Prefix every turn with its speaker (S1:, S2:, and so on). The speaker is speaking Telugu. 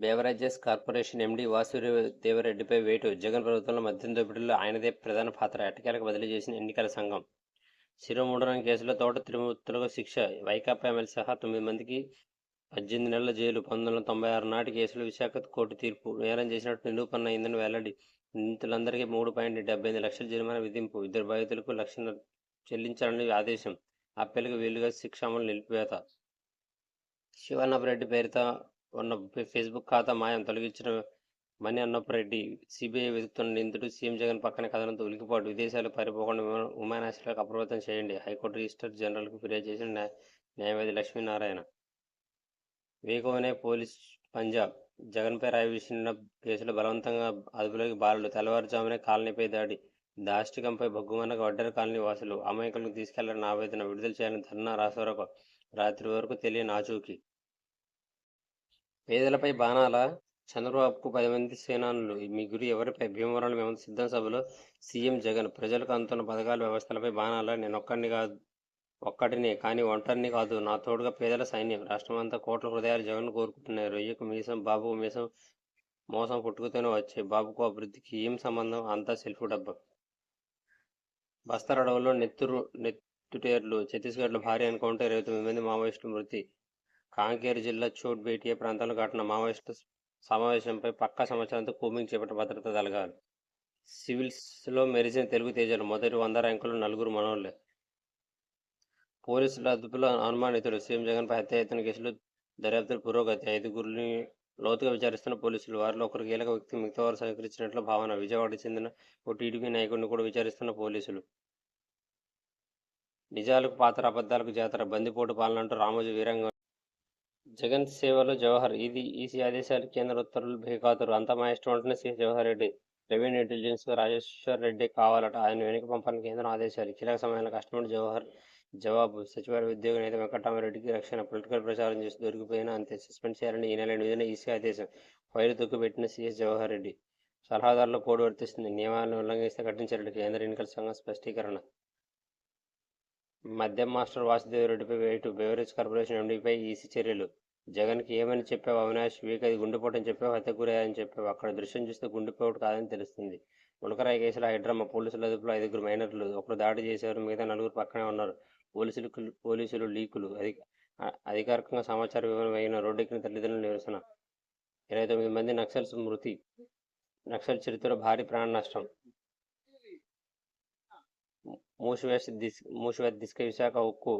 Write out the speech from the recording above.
S1: బేవరేజెస్ కార్పొరేషన్ ఎండీ వాసుదేవరెడ్డిపై వేటు. జగన్ ప్రభుత్వంలో మద్యం దోపిడీలో ఆయనదే ప్రధాన పాత్ర. ఎట్టకేలకు బదిలీ చేసిన ఎన్నికల సంఘం. శిరోముండనం కేసులో తోట తిరుమూర్తులకు శిక్ష. వైకాపా ఎమ్మెల్యే సహా తొమ్మిది మందికి పద్దెనిమిది నెలల జైలు. పంతొమ్మిది వందల తొంభై ఆరు నాటి కేసులో విశాఖ కోర్టు తీర్పు. నేరం చేసినట్టు నిరూపణ అయిందని వెల్లడి. నిందితులందరికీ మూడు పాయింట్ డెబ్బై ఎనిమిది లక్షల జరిమానా విధింపు. ఇద్దరు బాధితులకు లక్ష చెల్లించాలని ఆదేశం. అప్పీలకు వీలుగా శిక్ష అమలు నిలిపివేత. శివన్నపరెడ్డి పేరుతో ఉన్న ఫేస్బుక్ ఖాతా మాయం తొలగించిన మణి అన్నపరెడ్డి సిబిఐ వెతుకుతున్న నిందితుడు సీఎం జగన్ పక్కన కథనంతో ఉలికిపాటు విదేశాలు పారిపోకుండా విమాన- విమానాశ్రయాలకు అప్రమత్తం చేయండి. హైకోర్టు రిజిస్టర్ జనరల్కు ఫిర్యాదు చేసిన న్యాయ- న్యాయవాది లక్ష్మీనారాయణ. వేగోనే పోలీస్ పంజాబ్ జగన్పై రాయి కేసులు కేసులో బలవంతంగా అదుపులోకి బాలుడు తెల్లవారుజామునే కాలనీపై దాడి. దాష్టికంపై బొగ్గుమన్నకు వడ్డర కాలనీ వాసులు అమాయకులను తీసుకెళ్ళాలని ఆవేదన విడుదల చేయాలని ధర్నా రాసవరకు రాత్రి వరకు తెలియని ఆచూకీ పేదలపై బాణాల చంద్రబాబుకు పది మంది సేనానులు మీ గురి ఎవరిపై భీమవరాలు మేము సిద్ధం సభలో సీఎం జగన్ ప్రజలకు అందుతున్న పథకాల వ్యవస్థలపై బాణాల నేను ఒక్కడిని కాదు ఒక్కడినే కానీ ఒంటరిని కాదు నా తోడుగా పేదల సైన్యం రాష్ట్రమంతా కోట్ల హృదయాలు జగన్ కోరుకుంటున్నాయి రొయ్యకు మీసం బాబుకు మీసం మోసం పుట్టుకుతూనే వచ్చాయి బాబుకు అభివృద్ధికి ఏం సంబంధం? అంతా సెల్ఫ్ డబ్బా. బస్తర్ అడవుల్లో నెత్తురు నెత్తుటేర్లు ఛత్తీస్గఢ్లో భారీ ఎన్కౌంటర్ ఇరవై తొమ్మిది మంది మావోయిస్టులు మృతి. కాంకేరు జిల్లా చోట్ బేటియా ప్రాంతంలో ఘటన మావోయిస్టు సమావేశంపై పక్క సంవత్సరంతో కూమింగ్ చేపట్టి భద్రత దళగాలు సివిల్స్లో మెరిసిన తెలుగు తేజాలు మొదటి వంద ర్యాంకులు నలుగురు మనోళ్ళే. పోలీసుల అదుపులో అనుమానితుడు సీఎం జగన్పై హత్యాయత్న కేసులో దర్యాప్తుల పురోగతి. ఐదుగురిని లోతుగా విచారిస్తున్న పోలీసులు వారిలో ఒకరు కీలక వ్యక్తి మిగతా వారు సహకరించినట్లు భావన విజయవాడకు చెందిన ఓ టీడీపీ నాయకుడిని కూడా విచారిస్తున్న పోలీసులు. నిజాలకు పాత్ర అబద్ధాలకు జాతర బందిపోటు పాలనంటూ రామోజీ వీరంగం జగన్ సేవలో జవహర్ ఇది ఈసీ ఆదేశాలు కేంద్ర ఉత్తర్వులు బేఖాతురు. అంతా మా ఇష్టం అంటున్న C Jawahar Reddy revenue intelligence Rajeshwar Reddy కావాలట. ఆయన వెనుక పంపాలని కేంద్రం ఆదేశాలు. కీలక సమయంలో కష్టపడి జవహర్ జవాబు సచివాలయ ఉద్యోగ నేత వెంకటరామరెడ్డికి రక్షణ పొలిటికల్ ప్రచారం చేసి దొరికిపోయినా అంతే. సస్పెండ్ చేయాలని ఈ నెల ఎనిమిదిన ఈసీ ఆదేశం. ఫైలు తొక్కిపెట్టిన సీఎస్ జవహర్ రెడ్డి. సలహాదారుల కోడ్ వర్తిస్తుంది. నియమాలను ఉల్లంఘిస్తే కఠిన కేంద్ర ఎన్నికల సంఘం స్పష్టీకరణ. మద్యం మాస్టర్ వాసుదేవరెడ్డిపై వేటు బెవరేజ్ కార్పొరేషన్ ఎండీపై ఈసీ చర్యలు. జగన్కి ఏమని చెప్పావు అవినాష్? వీక్ అది గుండెపోటని చెప్పావు? హత్య గురయ్యాయని చెప్పావు? అక్కడ దృశ్యం చూస్తే గుండెపోటు కాదని తెలుస్తుంది. ములకరాయి కేసులో హైడ్రామా పోలీసుల అదుపులో ఐదుగురు మైనర్లు. ఒకరు దాడి చేశారు. మిగతా నలుగురు పక్కనే ఉన్నారు. పోలీసులు పోలీసులు లీకులు. అధిక అధికారికంగా సమాచార వివరణ అయిన రోడ్డెక్కిన తల్లిదండ్రుల నిరసన. ఇరవై తొమ్మిది మంది నక్సల్స్ మృతి. నక్సల్ చరిత్రలో భారీ ప్రాణ నష్టం. మూసివేసి దిశ మూసివేసి దిశ విశాఖ ఉక్కు